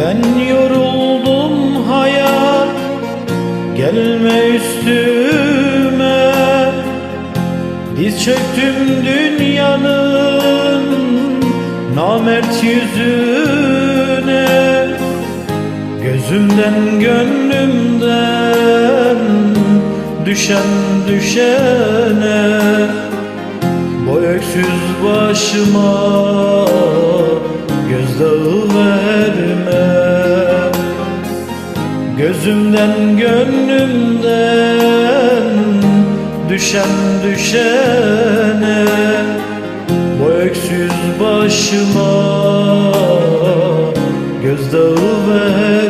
Ben yoruldum hayat Gelme üstüme. Diz çöktüm dünyanın Namert yüzüne. Gözümden gönlümden Düşen düşene. Bu öksüz başıma Gözdağı Gözümden gönlümden Düşen düşene Bu öksüz başıma Gözdağı verme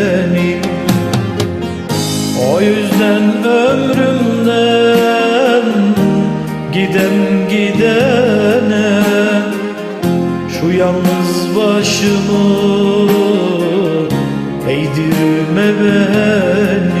giden gidene Şu yalnız başımı eğdirme benim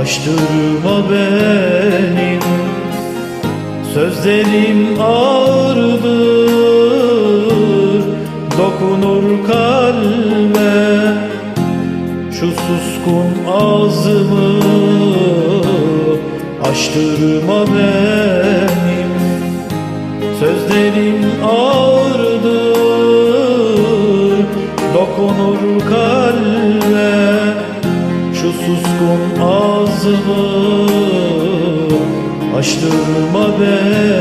Açtırma benim Sözlerim ağırdır Dokunur kalbe. Şu suskun ağzımı Açtırma benim Sözlerim ağırdır Dokunur kalbe suskun ağzımı Açtırma beni